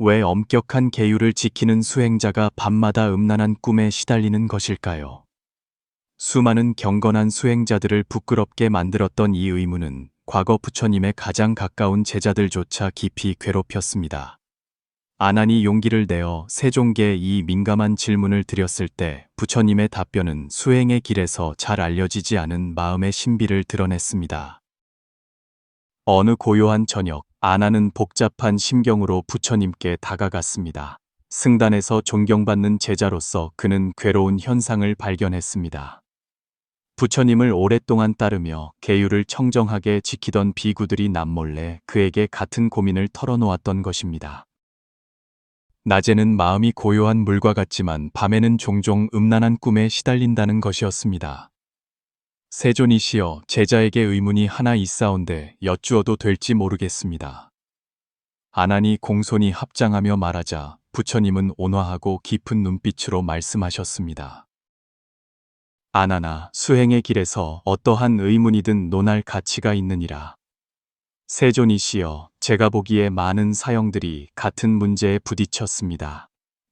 왜 엄격한 계율을 지키는 수행자가 밤마다 음란한 꿈에 시달리는 것일까요? 수많은 경건한 수행자들을 부끄럽게 만들었던 이 의문은 과거 부처님의 가장 가까운 제자들조차 깊이 괴롭혔습니다. 아난이 용기를 내어 세종계에 이 민감한 질문을 드렸을 때 부처님의 답변은 수행의 길에서 잘 알려지지 않은 마음의 신비를 드러냈습니다. 어느 고요한 저녁, 아나는 복잡한 심경으로 부처님께 다가갔습니다. 승단에서 존경받는 제자로서 그는 괴로운 현상을 발견했습니다. 부처님을 오랫동안 따르며 계율을 청정하게 지키던 비구들이 남몰래 그에게 같은 고민을 털어놓았던 것입니다. 낮에는 마음이 고요한 물과 같지만 밤에는 종종 음란한 꿈에 시달린다는 것이었습니다. 세존이시여 제자에게 의문이 하나 있사온데 여쭈어도 될지 모르겠습니다. 아난이 공손히 합장하며 말하자 부처님은 온화하고 깊은 눈빛으로 말씀하셨습니다. 아나나 수행의 길에서 어떠한 의문이든 논할 가치가 있느니라. 세존이시여, 제가 보기에 많은 사형들이 같은 문제에 부딪혔습니다.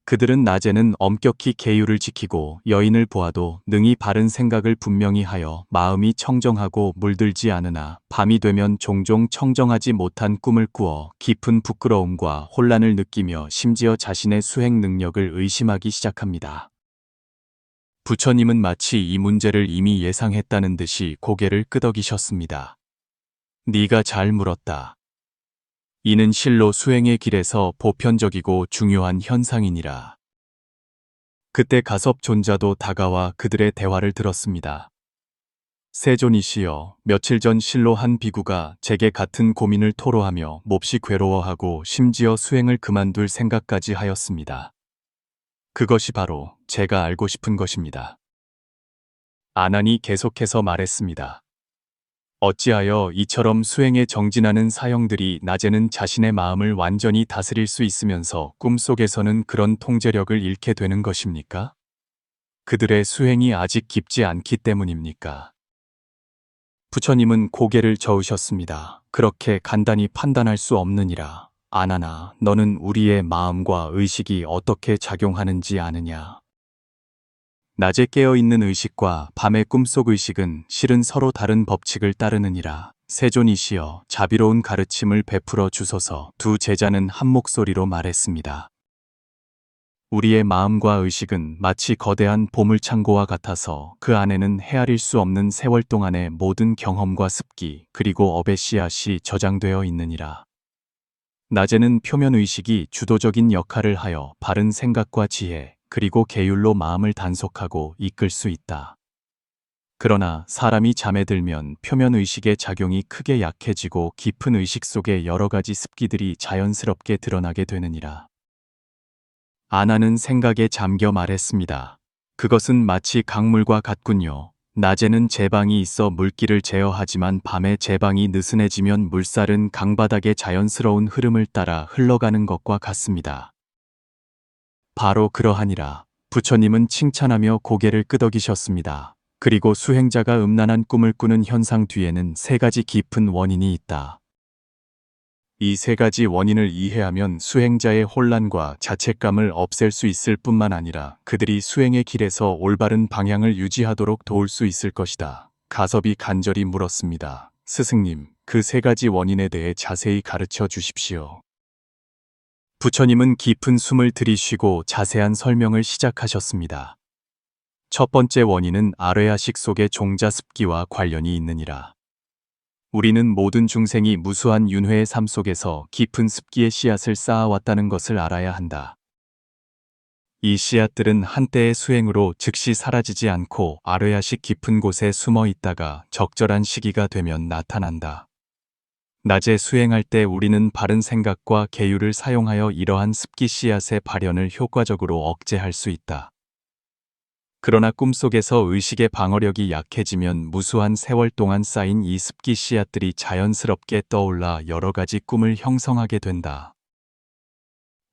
그들은 낮에는 엄격히 계율을 지키고 여인을 보아도 능히 바른 생각을 분명히 하여 마음이 청정하고 물들지 않으나 밤이 되면 종종 청정하지 못한 꿈을 꾸어 깊은 부끄러움과 혼란을 느끼며 심지어 자신의 수행 능력을 의심하기 시작합니다. 부처님은 마치 이 문제를 이미 예상했다는 듯이 고개를 끄덕이셨습니다. 네가 잘 물었다. 이는 실로 수행의 길에서 보편적이고 중요한 현상이니라. 그때 가섭 존자도 다가와 그들의 대화를 들었습니다. 세존이시여, 며칠 전 실로 한 비구가 제게 같은 고민을 토로하며 몹시 괴로워하고 심지어 수행을 그만둘 생각까지 하였습니다. 그것이 바로 제가 알고 싶은 것입니다. 아난이 계속해서 말했습니다. 어찌하여 이처럼 수행에 정진하는 사형들이 낮에는 자신의 마음을 완전히 다스릴 수 있으면서 꿈속에서는 그런 통제력을 잃게 되는 것입니까? 그들의 수행이 아직 깊지 않기 때문입니까? 부처님은 고개를 저으셨습니다. 그렇게 간단히 판단할 수 없느니라. 아나나, 너는 우리의 마음과 의식이 어떻게 작용하는지 아느냐? 낮에 깨어있는 의식과 밤의 꿈속 의식은 실은 서로 다른 법칙을 따르느니라. 세존이시여 자비로운 가르침을 베풀어 주소서 두 제자는 한 목소리로 말했습니다. 우리의 마음과 의식은 마치 거대한 보물창고와 같아서 그 안에는 헤아릴 수 없는 세월 동안의 모든 경험과 습기 그리고 업의 씨앗이 저장되어 있느니라. 낮에는 표면 의식이 주도적인 역할을 하여 바른 생각과 지혜, 그리고 계율로 마음을 단속하고 이끌 수 있다. 그러나 사람이 잠에 들면 표면 의식의 작용이 크게 약해지고 깊은 의식 속에 여러 가지 습기들이 자연스럽게 드러나게 되느니라. 아나는 생각에 잠겨 말했습니다. 그것은 마치 강물과 같군요. 낮에는 제방이 있어 물기를 제어하지만 밤에 제방이 느슨해지면 물살은 강바닥의 자연스러운 흐름을 따라 흘러가는 것과 같습니다. 바로 그러하니라. 부처님은 칭찬하며 고개를 끄덕이셨습니다. 그리고 수행자가 음란한 꿈을 꾸는 현상 뒤에는 세 가지 깊은 원인이 있다. 이 세 가지 원인을 이해하면 수행자의 혼란과 자책감을 없앨 수 있을 뿐만 아니라 그들이 수행의 길에서 올바른 방향을 유지하도록 도울 수 있을 것이다. 가섭이 간절히 물었습니다. 스승님, 그 세 가지 원인에 대해 자세히 가르쳐 주십시오. 부처님은 깊은 숨을 들이쉬고 자세한 설명을 시작하셨습니다. 첫 번째 원인은 아뢰야식 속의 종자 습기와 관련이 있느니라. 우리는 모든 중생이 무수한 윤회의 삶 속에서 깊은 습기의 씨앗을 쌓아왔다는 것을 알아야 한다. 이 씨앗들은 한때의 수행으로 즉시 사라지지 않고 아뢰야식 깊은 곳에 숨어 있다가 적절한 시기가 되면 나타난다. 낮에 수행할 때 우리는 바른 생각과 계율을 사용하여 이러한 습기 씨앗의 발현을 효과적으로 억제할 수 있다. 그러나 꿈속에서 의식의 방어력이 약해지면 무수한 세월 동안 쌓인 이 습기 씨앗들이 자연스럽게 떠올라 여러 가지 꿈을 형성하게 된다.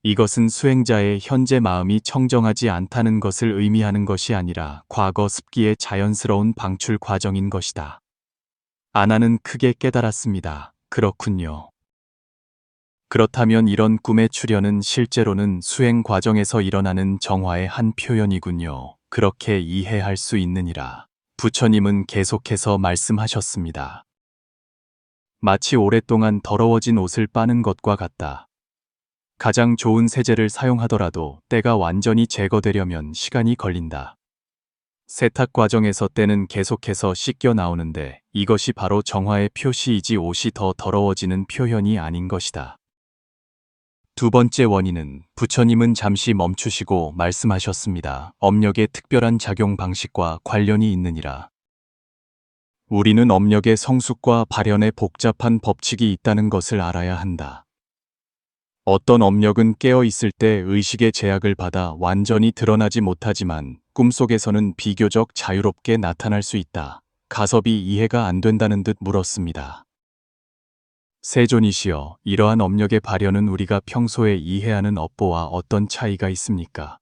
이것은 수행자의 현재 마음이 청정하지 않다는 것을 의미하는 것이 아니라 과거 습기의 자연스러운 방출 과정인 것이다. 아나는 크게 깨달았습니다. 그렇군요. 그렇다면 이런 꿈의 출현은 실제로는 수행 과정에서 일어나는 정화의 한 표현이군요. 그렇게 이해할 수 있느니라. 부처님은 계속해서 말씀하셨습니다. 마치 오랫동안 더러워진 옷을 빠는 것과 같다. 가장 좋은 세제를 사용하더라도 때가 완전히 제거되려면 시간이 걸린다. 세탁 과정에서 때는 계속해서 씻겨 나오는데 이것이 바로 정화의 표시이지 옷이 더 더러워지는 표현이 아닌 것이다. 두 번째 원인은 부처님은 잠시 멈추시고 말씀하셨습니다. 업력의 특별한 작용 방식과 관련이 있느니라. 우리는 업력의 성숙과 발현에 복잡한 법칙이 있다는 것을 알아야 한다. 어떤 업력은 깨어 있을 때 의식의 제약을 받아 완전히 드러나지 못하지만 꿈속에서는 비교적 자유롭게 나타날 수 있다. 가섭이 이해가 안 된다는 듯 물었습니다. 세존이시여, 이러한 업력의 발현은 우리가 평소에 이해하는 업보와 어떤 차이가 있습니까?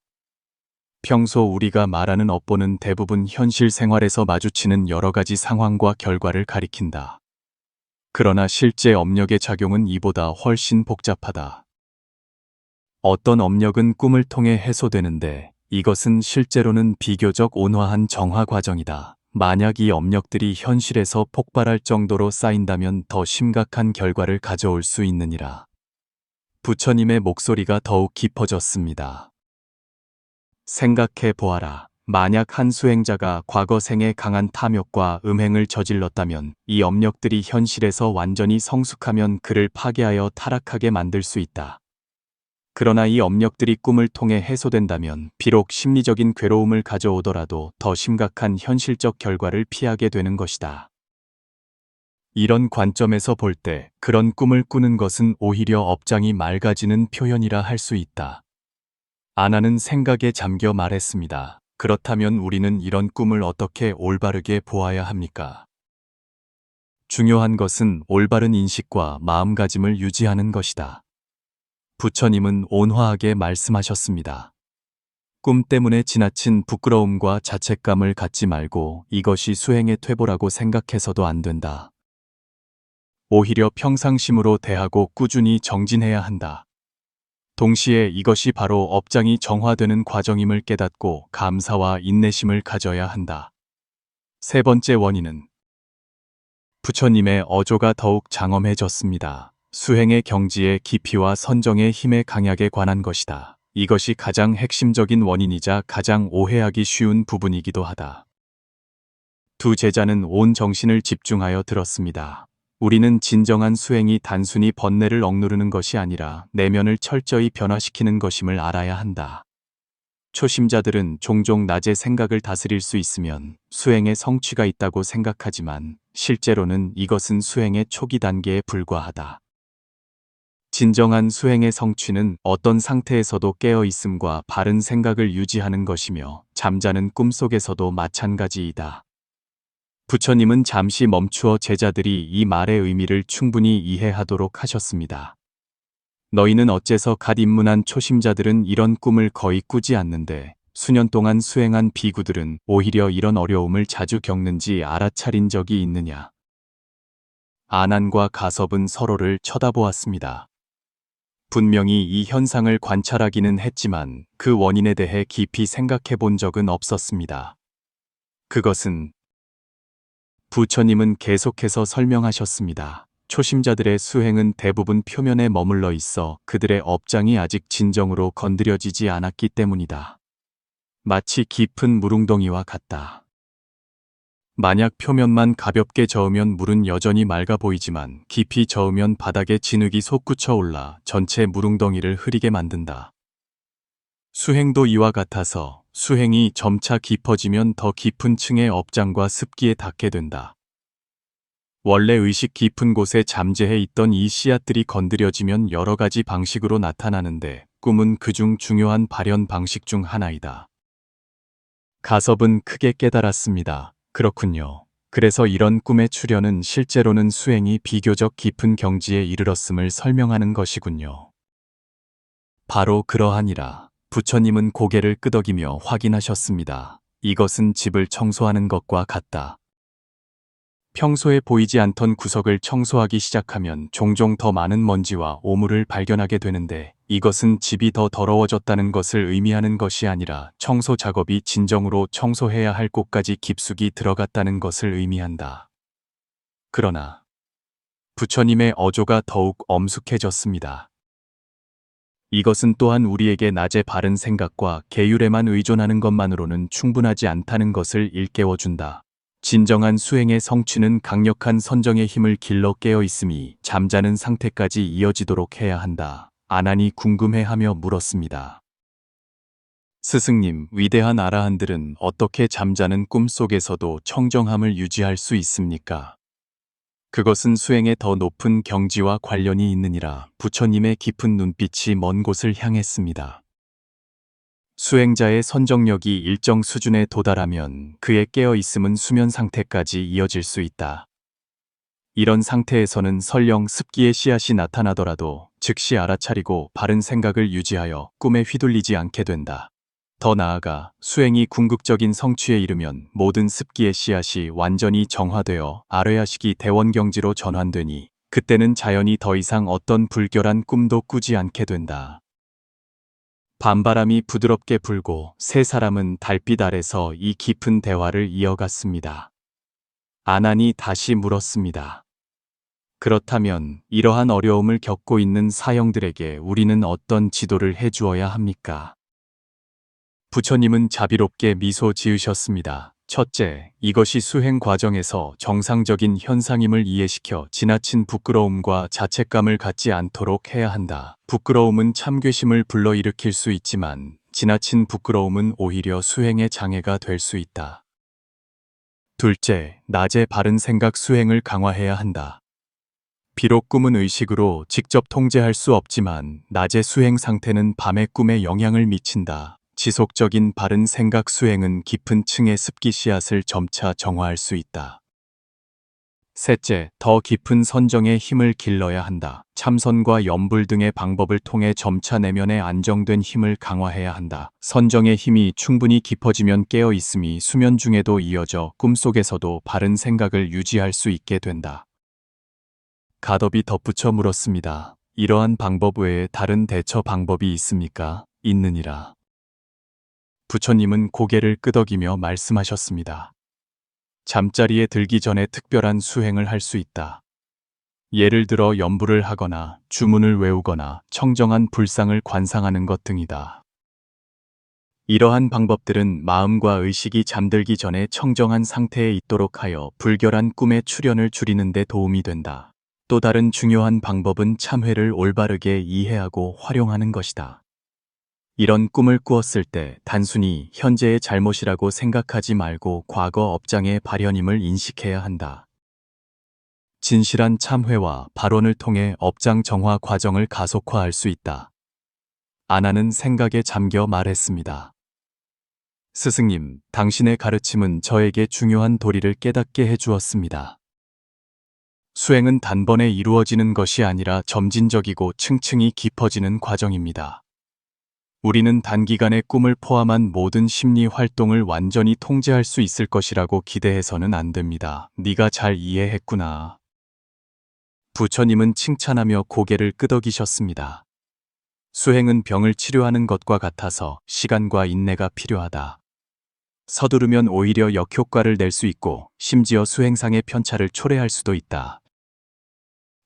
평소 우리가 말하는 업보는 대부분 현실 생활에서 마주치는 여러 가지 상황과 결과를 가리킨다. 그러나 실제 업력의 작용은 이보다 훨씬 복잡하다. 어떤 업력은 꿈을 통해 해소되는데 이것은 실제로는 비교적 온화한 정화 과정이다. 만약 이 업력들이 현실에서 폭발할 정도로 쌓인다면 더 심각한 결과를 가져올 수 있느니라. 부처님의 목소리가 더욱 깊어졌습니다. 생각해 보아라. 만약 한 수행자가 과거 생에 강한 탐욕과 음행을 저질렀다면 이 업력들이 현실에서 완전히 성숙하면 그를 파괴하여 타락하게 만들 수 있다. 그러나 이 업력들이 꿈을 통해 해소된다면 비록 심리적인 괴로움을 가져오더라도 더 심각한 현실적 결과를 피하게 되는 것이다. 이런 관점에서 볼 때 그런 꿈을 꾸는 것은 오히려 업장이 맑아지는 표현이라 할 수 있다. 아나는 생각에 잠겨 말했습니다. 그렇다면 우리는 이런 꿈을 어떻게 올바르게 보아야 합니까? 중요한 것은 올바른 인식과 마음가짐을 유지하는 것이다. 부처님은 온화하게 말씀하셨습니다. 꿈 때문에 지나친 부끄러움과 자책감을 갖지 말고 이것이 수행의 퇴보라고 생각해서도 안 된다. 오히려 평상심으로 대하고 꾸준히 정진해야 한다. 동시에 이것이 바로 업장이 정화되는 과정임을 깨닫고 감사와 인내심을 가져야 한다. 세 번째 원인은 부처님의 어조가 더욱 장엄해졌습니다. 수행의 경지의 깊이와 선정의 힘의 강약에 관한 것이다. 이것이 가장 핵심적인 원인이자 가장 오해하기 쉬운 부분이기도 하다. 두 제자는 온 정신을 집중하여 들었습니다. 우리는 진정한 수행이 단순히 번뇌를 억누르는 것이 아니라 내면을 철저히 변화시키는 것임을 알아야 한다. 초심자들은 종종 낮의 생각을 다스릴 수 있으면 수행의 성취가 있다고 생각하지만 실제로는 이것은 수행의 초기 단계에 불과하다. 진정한 수행의 성취는 어떤 상태에서도 깨어 있음과 바른 생각을 유지하는 것이며 잠자는 꿈 속에서도 마찬가지이다. 부처님은 잠시 멈추어 제자들이 이 말의 의미를 충분히 이해하도록 하셨습니다. 너희는 어째서 갓 입문한 초심자들은 이런 꿈을 거의 꾸지 않는데 수년 동안 수행한 비구들은 오히려 이런 어려움을 자주 겪는지 알아차린 적이 있느냐. 아난과 가섭은 서로를 쳐다보았습니다. 분명히 이 현상을 관찰하기는 했지만 그 원인에 대해 깊이 생각해 본 적은 없었습니다. 그것은 부처님은 계속해서 설명하셨습니다. 초심자들의 수행은 대부분 표면에 머물러 있어 그들의 업장이 아직 진정으로 건드려지지 않았기 때문이다. 마치 깊은 물웅덩이와 같다. 만약 표면만 가볍게 저으면 물은 여전히 맑아 보이지만 깊이 저으면 바닥에 진흙이 솟구쳐 올라 전체 물웅덩이를 흐리게 만든다. 수행도 이와 같아서 수행이 점차 깊어지면 더 깊은 층의 업장과 습기에 닿게 된다. 원래 의식 깊은 곳에 잠재해 있던 이 씨앗들이 건드려지면 여러 가지 방식으로 나타나는데 꿈은 그중 중요한 발현 방식 중 하나이다. 가섭은 크게 깨달았습니다. 그렇군요. 그래서 이런 꿈의 출현은 실제로는 수행이 비교적 깊은 경지에 이르렀음을 설명하는 것이군요. 바로 그러하니라. 부처님은 고개를 끄덕이며 확인하셨습니다. 이것은 집을 청소하는 것과 같다. 평소에 보이지 않던 구석을 청소하기 시작하면 종종 더 많은 먼지와 오물을 발견하게 되는데 이것은 집이 더 더러워졌다는 것을 의미하는 것이 아니라 청소 작업이 진정으로 청소해야 할 곳까지 깊숙이 들어갔다는 것을 의미한다. 그러나 부처님의 어조가 더욱 엄숙해졌습니다. 이것은 또한 우리에게 낮에 바른 생각과 계율에만 의존하는 것만으로는 충분하지 않다는 것을 일깨워준다. 진정한 수행의 성취는 강력한 선정의 힘을 길러 깨어 있음이 잠자는 상태까지 이어지도록 해야 한다. 아난이 궁금해하며 물었습니다. 스승님, 위대한 아라한들은 어떻게 잠자는 꿈 속에서도 청정함을 유지할 수 있습니까? 그것은 수행의 더 높은 경지와 관련이 있느니라 부처님의 깊은 눈빛이 먼 곳을 향했습니다. 수행자의 선정력이 일정 수준에 도달하면 그의 깨어 있음은 수면 상태까지 이어질 수 있다. 이런 상태에서는 설령 습기의 씨앗이 나타나더라도 즉시 알아차리고 바른 생각을 유지하여 꿈에 휘둘리지 않게 된다. 더 나아가 수행이 궁극적인 성취에 이르면 모든 습기의 씨앗이 완전히 정화되어 아뢰야식이 대원경지로 전환되니 그때는 자연히 더 이상 어떤 불결한 꿈도 꾸지 않게 된다. 밤바람이 부드럽게 불고 세 사람은 달빛 아래서 이 깊은 대화를 이어갔습니다. 아난이 다시 물었습니다. 그렇다면 이러한 어려움을 겪고 있는 사형들에게 우리는 어떤 지도를 해주어야 합니까? 부처님은 자비롭게 미소 지으셨습니다. 첫째, 이것이 수행 과정에서 정상적인 현상임을 이해시켜 지나친 부끄러움과 자책감을 갖지 않도록 해야 한다. 부끄러움은 참괴심을 불러일으킬 수 있지만 지나친 부끄러움은 오히려 수행의 장애가 될 수 있다. 둘째, 낮에 바른 생각 수행을 강화해야 한다. 비록 꿈은 의식으로 직접 통제할 수 없지만 낮의 수행 상태는 밤의 꿈에 영향을 미친다. 지속적인 바른 생각 수행은 깊은 층의 습기 씨앗을 점차 정화할 수 있다. 셋째, 더 깊은 선정의 힘을 길러야 한다. 참선과 염불 등의 방법을 통해 점차 내면의 안정된 힘을 강화해야 한다. 선정의 힘이 충분히 깊어지면 깨어 있음이 수면 중에도 이어져 꿈속에서도 바른 생각을 유지할 수 있게 된다. 가덕이 덧붙여 물었습니다. 이러한 방법 외에 다른 대처 방법이 있습니까? 있느니라. 부처님은 고개를 끄덕이며 말씀하셨습니다. 잠자리에 들기 전에 특별한 수행을 할 수 있다. 예를 들어 연부를 하거나 주문을 외우거나 청정한 불상을 관상하는 것 등이다. 이러한 방법들은 마음과 의식이 잠들기 전에 청정한 상태에 있도록 하여 불결한 꿈의 출현을 줄이는 데 도움이 된다. 또 다른 중요한 방법은 참회를 올바르게 이해하고 활용하는 것이다. 이런 꿈을 꾸었을 때 단순히 현재의 잘못이라고 생각하지 말고 과거 업장의 발현임을 인식해야 한다. 진실한 참회와 발언을 통해 업장 정화 과정을 가속화할 수 있다. 아나는 생각에 잠겨 말했습니다. 스승님, 당신의 가르침은 저에게 중요한 도리를 깨닫게 해주었습니다. 수행은 단번에 이루어지는 것이 아니라 점진적이고 층층이 깊어지는 과정입니다. 우리는 단기간에 꿈을 포함한 모든 심리 활동을 완전히 통제할 수 있을 것이라고 기대해서는 안 됩니다. 네가 잘 이해했구나. 부처님은 칭찬하며 고개를 끄덕이셨습니다. 수행은 병을 치료하는 것과 같아서 시간과 인내가 필요하다. 서두르면 오히려 역효과를 낼 수 있고 심지어 수행상의 편차를 초래할 수도 있다.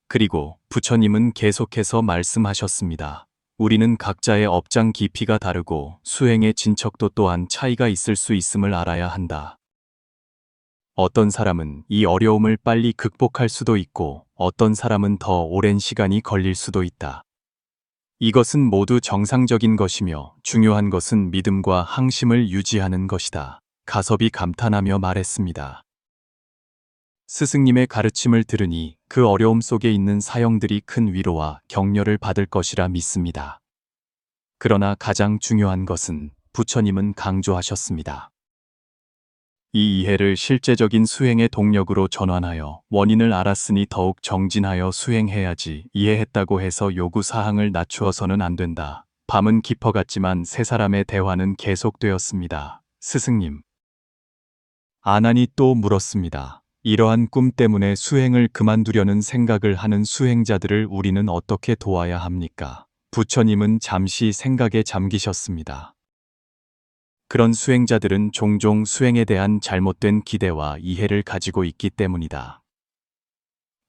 그리고 부처님은 계속해서 말씀하셨습니다. 우리는 각자의 업장 깊이가 다르고 수행의 진척도 또한 차이가 있을 수 있음을 알아야 한다. 어떤 사람은 이 어려움을 빨리 극복할 수도 있고 어떤 사람은 더 오랜 시간이 걸릴 수도 있다. 이것은 모두 정상적인 것이며 중요한 것은 믿음과 항심을 유지하는 것이다. 가섭이 감탄하며 말했습니다. 스승님의 가르침을 들으니 그 어려움 속에 있는 사형들이 큰 위로와 격려를 받을 것이라 믿습니다. 그러나 가장 중요한 것은 부처님은 강조하셨습니다. 이 이해를 실제적인 수행의 동력으로 전환하여 원인을 알았으니 더욱 정진하여 수행해야지 이해했다고 해서 요구 사항을 낮추어서는 안 된다. 밤은 깊어갔지만 세 사람의 대화는 계속되었습니다. 스승님. 아난이 또 물었습니다. 이러한 꿈 때문에 수행을 그만두려는 생각을 하는 수행자들을 우리는 어떻게 도와야 합니까? 부처님은 잠시 생각에 잠기셨습니다. 그런 수행자들은 종종 수행에 대한 잘못된 기대와 이해를 가지고 있기 때문이다.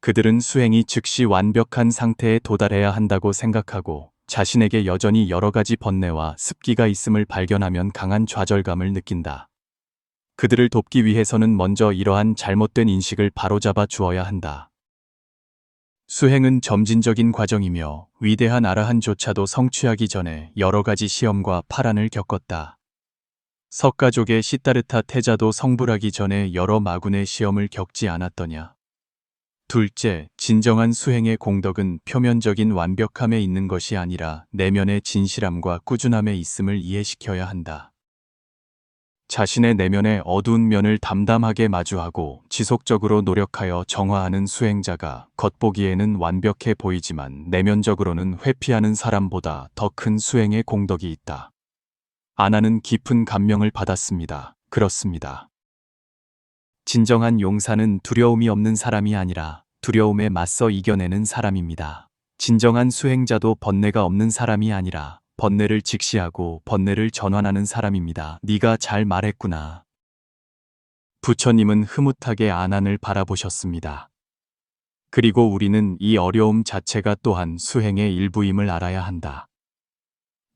그들은 수행이 즉시 완벽한 상태에 도달해야 한다고 생각하고 자신에게 여전히 여러 가지 번뇌와 습기가 있음을 발견하면 강한 좌절감을 느낀다. 그들을 돕기 위해서는 먼저 이러한 잘못된 인식을 바로잡아 주어야 한다. 수행은 점진적인 과정이며 위대한 아라한조차도 성취하기 전에 여러 가지 시험과 파란을 겪었다. 석가족의 시타르타 태자도 성불하기 전에 여러 마군의 시험을 겪지 않았더냐. 둘째, 진정한 수행의 공덕은 표면적인 완벽함에 있는 것이 아니라 내면의 진실함과 꾸준함에 있음을 이해시켜야 한다. 자신의 내면의 어두운 면을 담담하게 마주하고 지속적으로 노력하여 정화하는 수행자가 겉보기에는 완벽해 보이지만 내면적으로는 회피하는 사람보다 더 큰 수행의 공덕이 있다. 아나는 깊은 감명을 받았습니다. 그렇습니다. 진정한 용사는 두려움이 없는 사람이 아니라 두려움에 맞서 이겨내는 사람입니다. 진정한 수행자도 번뇌가 없는 사람이 아니라 번뇌를 직시하고 번뇌를 전환하는 사람입니다. 네가 잘 말했구나. 부처님은 흐뭇하게 아난을 바라보셨습니다. 그리고 우리는 이 어려움 자체가 또한 수행의 일부임을 알아야 한다.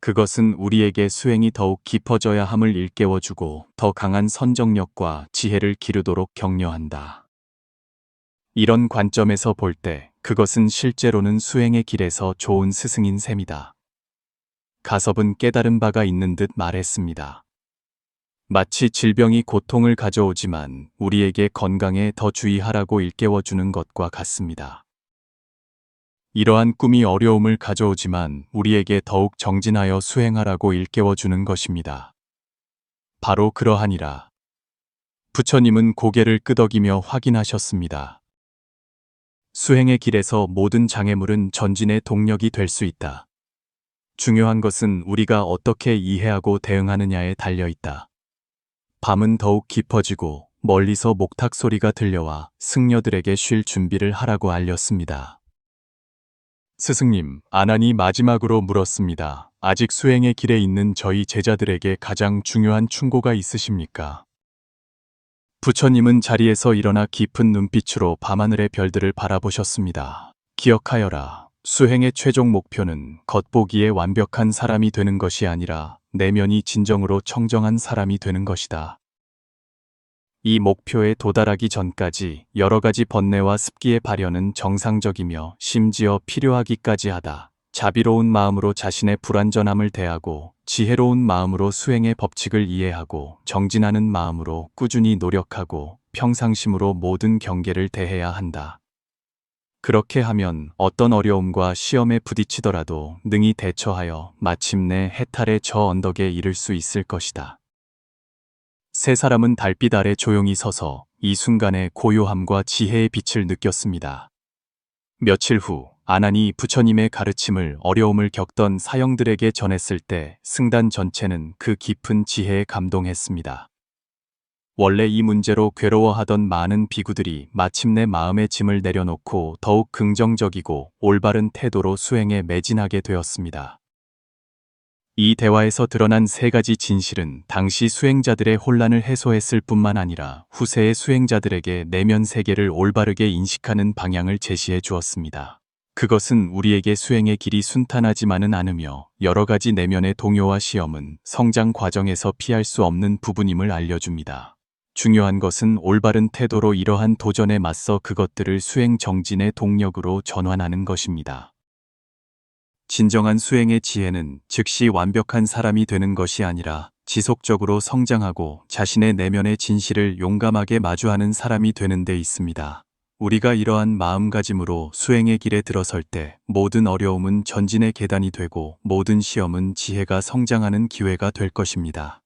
그것은 우리에게 수행이 더욱 깊어져야 함을 일깨워주고 더 강한 선정력과 지혜를 기르도록 격려한다. 이런 관점에서 볼 때 그것은 실제로는 수행의 길에서 좋은 스승인 셈이다. 가섭은 깨달은 바가 있는 듯 말했습니다. 마치 질병이 고통을 가져오지만 우리에게 건강에 더 주의하라고 일깨워주는 것과 같습니다. 이러한 꿈이 어려움을 가져오지만 우리에게 더욱 정진하여 수행하라고 일깨워주는 것입니다. 바로 그러하니라. 부처님은 고개를 끄덕이며 확인하셨습니다. 수행의 길에서 모든 장애물은 전진의 동력이 될 수 있다. 중요한 것은 우리가 어떻게 이해하고 대응하느냐에 달려 있다. 밤은 더욱 깊어지고 멀리서 목탁 소리가 들려와 승려들에게 쉴 준비를 하라고 알렸습니다. 스승님, 아난이 마지막으로 물었습니다. 아직 수행의 길에 있는 저희 제자들에게 가장 중요한 충고가 있으십니까? 부처님은 자리에서 일어나 깊은 눈빛으로 밤하늘의 별들을 바라보셨습니다. 기억하여라. 수행의 최종 목표는 겉보기에 완벽한 사람이 되는 것이 아니라 내면이 진정으로 청정한 사람이 되는 것이다. 이 목표에 도달하기 전까지 여러 가지 번뇌와 습기의 발현은 정상적이며 심지어 필요하기까지 하다. 자비로운 마음으로 자신의 불완전함을 대하고 지혜로운 마음으로 수행의 법칙을 이해하고 정진하는 마음으로 꾸준히 노력하고 평상심으로 모든 경계를 대해야 한다. 그렇게 하면 어떤 어려움과 시험에 부딪히더라도 능히 대처하여 마침내 해탈의 저 언덕에 이를 수 있을 것이다. 세 사람은 달빛 아래 조용히 서서 이 순간의 고요함과 지혜의 빛을 느꼈습니다. 며칠 후 아난이 부처님의 가르침을 어려움을 겪던 사형들에게 전했을 때 승단 전체는 그 깊은 지혜에 감동했습니다. 원래 이 문제로 괴로워하던 많은 비구들이 마침내 마음의 짐을 내려놓고 더욱 긍정적이고 올바른 태도로 수행에 매진하게 되었습니다. 이 대화에서 드러난 세 가지 진실은 당시 수행자들의 혼란을 해소했을 뿐만 아니라 후세의 수행자들에게 내면 세계를 올바르게 인식하는 방향을 제시해 주었습니다. 그것은 우리에게 수행의 길이 순탄하지만은 않으며 여러 가지 내면의 동요와 시험은 성장 과정에서 피할 수 없는 부분임을 알려줍니다. 중요한 것은 올바른 태도로 이러한 도전에 맞서 그것들을 수행 정진의 동력으로 전환하는 것입니다. 진정한 수행의 지혜는 즉시 완벽한 사람이 되는 것이 아니라 지속적으로 성장하고 자신의 내면의 진실을 용감하게 마주하는 사람이 되는 데 있습니다. 우리가 이러한 마음가짐으로 수행의 길에 들어설 때 모든 어려움은 전진의 계단이 되고 모든 시험은 지혜가 성장하는 기회가 될 것입니다.